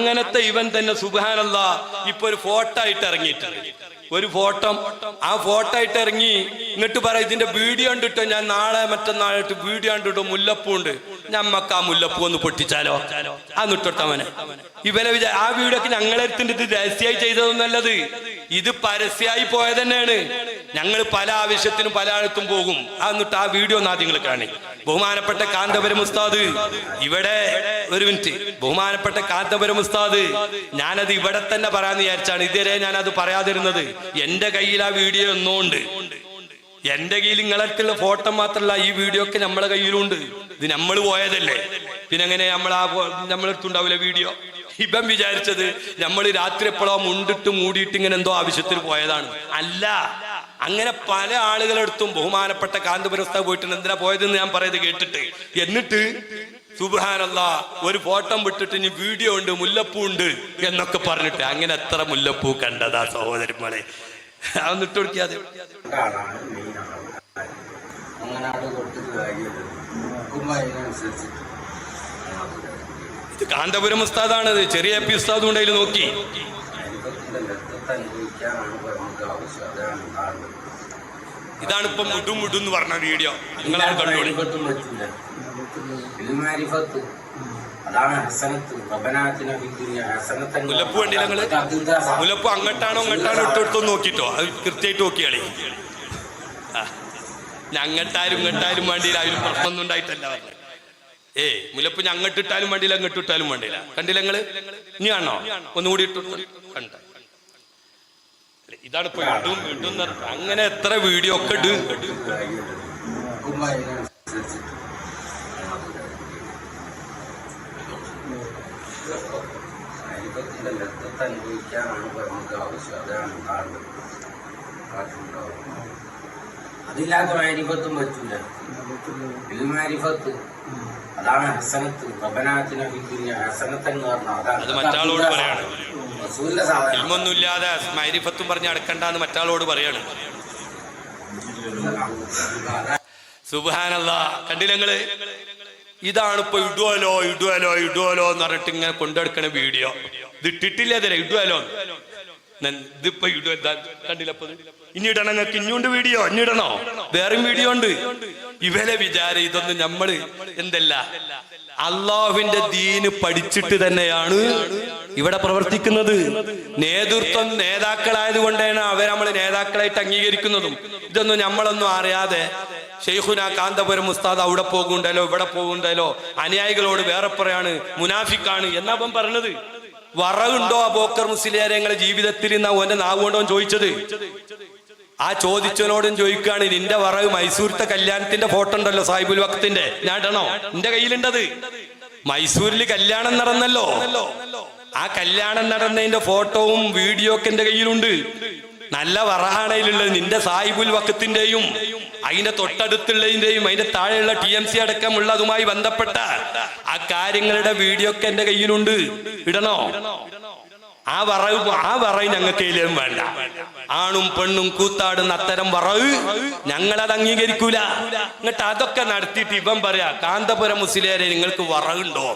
അങ്ങനത്തെ ഇവൻ തന്നെ സുബാനല്ല ഇപ്പൊ ഒരു ഫോട്ടോ ആയിട്ട് ഇറങ്ങിയിട്ടുണ്ട് ഒരു ഫോട്ടോ. ആ ഫോട്ടോ ആയിട്ട് ഇറങ്ങി എന്നിട്ട് പറ ഇതിന്റെ വീഡിയോ കണ്ടിട്ടോ? ഞാൻ നാളെ മറ്റന്നാളായിട്ട് വീഡിയോ കണ്ടിട്ടോ? മുല്ലപ്പൂ ഉണ്ട് ഞമ്മക്ക് ആ മുല്ലപ്പൂ ഒന്ന് പൊട്ടിച്ചാലോ? ആ നിട്ടോട്ടവനെ ഇവനെ വിചാ ആ വീഡിയോ ഒക്കെ ഞങ്ങളെടുത്തിട്ട് ഇത് രഹസ്യമായി ചെയ്തതൊന്നല്ലത് ഇത് പരസ്യമായി പോയത് തന്നെയാണ്. ഞങ്ങൾ പല ആവശ്യത്തിനും പല ആഴത്തും പോകും. ആ എന്നിട്ട് ആ വീഡിയോ ആദ്യം കാണി. ബഹുമാനപ്പെട്ട കാന്തപുരം ഉസ്താദ് ഇവിടെ ഒരു മിനിറ്റ്. ബഹുമാനപ്പെട്ട കാന്തപുരം ഉസ്താദ് ഞാനത് ഇവിടെ തന്നെ പറയാന്ന് വിചാരിച്ചാണ്. ഇതുവരെ ഞാൻ അത് പറയാതിരുന്നത്. എന്റെ കയ്യിൽ ആ വീഡിയോ ഒന്നുകൊണ്ട് എന്റെ കയ്യിൽ നിങ്ങളടുത്തുള്ള ഫോട്ടോ മാത്രമല്ല ഈ വീഡിയോ ഒക്കെ നമ്മളെ കയ്യിലുണ്ട്. ഇത് നമ്മൾ പോയതല്ലേ? പിന്നെ എങ്ങനെ നമ്മൾ ആ നമ്മളെടുത്തുണ്ടാവില്ല വീഡിയോ? ഇപ്പം വിചാരിച്ചത് നമ്മൾ രാത്രി എപ്പോഴോ മുണ്ടിട്ട് മൂടിയിട്ട് ഇങ്ങനെ എന്തോ ആവശ്യത്തിൽ പോയതാണ്. അല്ല അങ്ങനെ പല ആളുകളെടുത്തും ബഹുമാനപ്പെട്ട കാന്തപുരസ്ഥ പോയിട്ട് എന്തിനാ പോയതെന്ന് ഞാൻ പറയുന്നത് കേട്ടിട്ട്. എന്നിട്ട് സുബാനല്ല ഒരു ഫോട്ടോ വിട്ടിട്ട് ഇനി വീഡിയോ ഉണ്ട് മുല്ലപ്പൂ ഉണ്ട് എന്നൊക്കെ പറഞ്ഞിട്ട് അങ്ങനെ എത്ര മുല്ലപ്പൂ കണ്ടതാ സഹോദരന്മാരെ അതൊന്നും ഇട്ട് കൊടുക്കാതെ. ഇത് കാന്തപുരം ഉസ്താദാണ് ചെറിയ പി ഉസ്താദ് കൊണ്ടതിൽ നോക്കി. അനുഭവിക്കാനാണ് നമുക്ക് ആവശ്യം അതാണ് ആൾ ഇതാണ് ഇപ്പൊ മുടു മുടു എന്ന് പറഞ്ഞ വീഡിയോ നിങ്ങളാണ് കണ്ടോളി മുല്ലപ്പൂ കണ്ടില്ല നിങ്ങൾ? മുല്ലപ്പൂ അങ്ങട്ടാണോ അങ്ങോട്ടാണോ ഇട്ടെടുത്തോ നോക്കിട്ടോ. അത് കൃത്യമായിട്ട് നോക്കിയാളി. ഞങ്ങട്ടാരും ഇങ്ങട്ടാരും വേണ്ടിയില്ല. അതിൽ പ്രശ്നമൊന്നും ഉണ്ടായിട്ടല്ല ഏ മുല്ലപ്പ് ഞങ്ങട്ടിട്ടാലും വേണ്ടിയില്ല അങ്ങോട്ട് ഇട്ടാലും വേണ്ടിയില്ല. കണ്ടില്ല നിങ്ങൾ? ഇനി ഒന്നുകൂടി ഇട്ടു കണ്ട? ഇതാണ് ഇപ്പൊ ഇടും ഇടും അങ്ങനെ എത്ര വീഡിയോ ഒക്കെ ഇട്. അനുഭവിക്കാനാണ് നമുക്ക് ആവശ്യം അതാണ് അതില്ലാത്ത മാരിഫത്തും പറ്റൂല. ഇൽമാരിഫത്ത്. അതാണ് ഹസനത്ത്. റബനാത്തിനെ വിദ്യ ഹസനത്ത് എന്ന് പറഞ്ഞാൽ അതാണ്. മറ്റാളോട് പറയാണ്. റസൂലിന്റെ സാധനം ഇൽമൊന്നുമില്ലാതെ മൈരിഫത്തും പറഞ്ഞ് അടക്കണ്ടെന്ന് മറ്റാളോട് പറയാണ്. സുബാനല്ല കണ്ടില്ല ഇതാണ് ഇപ്പൊ ഇടുവലോ ഇടുവലോ ഇടുവലോ എന്ന് പറഞ്ഞിട്ട് ഇങ്ങനെ കൊണ്ടെടുക്കണ വീഡിയോ. ഇത് ഇട്ടിട്ടില്ല അതിലെ ഇടുവലോ ഇതിപ്പോ ഇത്? ഇനി ഇടണം നിങ്ങൾക്ക് ഇനിയുണ്ട് വീഡിയോ ഇനി ഇടണോ വേറെയും വീഡിയോ ഉണ്ട്. ഇവരെ വിചാരം ഇതൊന്നും നമ്മൾ എന്തല്ല. അള്ളാഹുവിന്റെ ദീന് പഠിച്ചിട്ട് തന്നെയാണ് ഇവിടെ പ്രവർത്തിക്കുന്നത്. നേതൃത്വം നേതാക്കളായത് കൊണ്ടാണ് അവർ നമ്മൾ നേതാക്കളായിട്ട് അംഗീകരിക്കുന്നതും. ഇതൊന്നും നമ്മളൊന്നും അറിയാതെ ഷെയ്ഖുന കാന്തപുരം ഉസ്താദ് അവിടെ പോകുണ്ടല്ലോ ഇവിടെ പോകുണ്ടല്ലോ അനുയായികളോട് വേറെ പറയാണ് മുനാഫിക്കാണ്. എന്നാ അവൻ പറഞ്ഞത്? വറവുണ്ടോ ആ ബോക്കർ മുസ്ലിയാരെ ഞങ്ങളെ ജീവിതത്തിൽ നിന്ന് ഓന്റെ നാവ് കൊണ്ടോ ചോദിച്ചത്? ആ ചോദിച്ചവനോടും ചോദിക്കുകയാണ് നിന്റെ വറവ് മൈസൂരത്തെ കല്യാണത്തിന്റെ ഫോട്ടോ ഉണ്ടല്ലോ സാഹിബുൽ വക്തിന്റെ ഞാൻ നിന്റെ കയ്യിലുണ്ടത്. മൈസൂരിൽ കല്യാണം നടന്നല്ലോ. ആ കല്യാണം നടന്നതിന്റെ ഫോട്ടോവും വീഡിയോ ഒക്കെ എന്റെ കയ്യിലുണ്ട്. നല്ല വറഹാണയിലുള്ളത് നിന്റെ സാഹിബുൽ വക്കത്തിന്റെയും അതിന്റെ തൊട്ടടുത്തുള്ളതിന്റെയും അതിന്റെ താഴെയുള്ള ടി എം സി അടക്കമുള്ളതുമായി ബന്ധപ്പെട്ട ആ കാര്യങ്ങളുടെ വീഡിയോ ഒക്കെ എന്റെ കയ്യിലുണ്ട്. ഇടണോ? ആ വറവ് ആ വറവ് ഞങ്ങൾക്ക് ഇതിലും വേണ്ട. ആണും പെണ്ണും കൂത്താടുന്ന അത്തരം വറവ് ഞങ്ങളത് അംഗീകരിക്കൂല. എന്നിട്ട് അതൊക്കെ നടത്തിയിട്ട് ഇവൻ പറയാ കാന്തപുരം മുസ്ലിയാരെ നിങ്ങൾക്ക് വറവുണ്ടോ?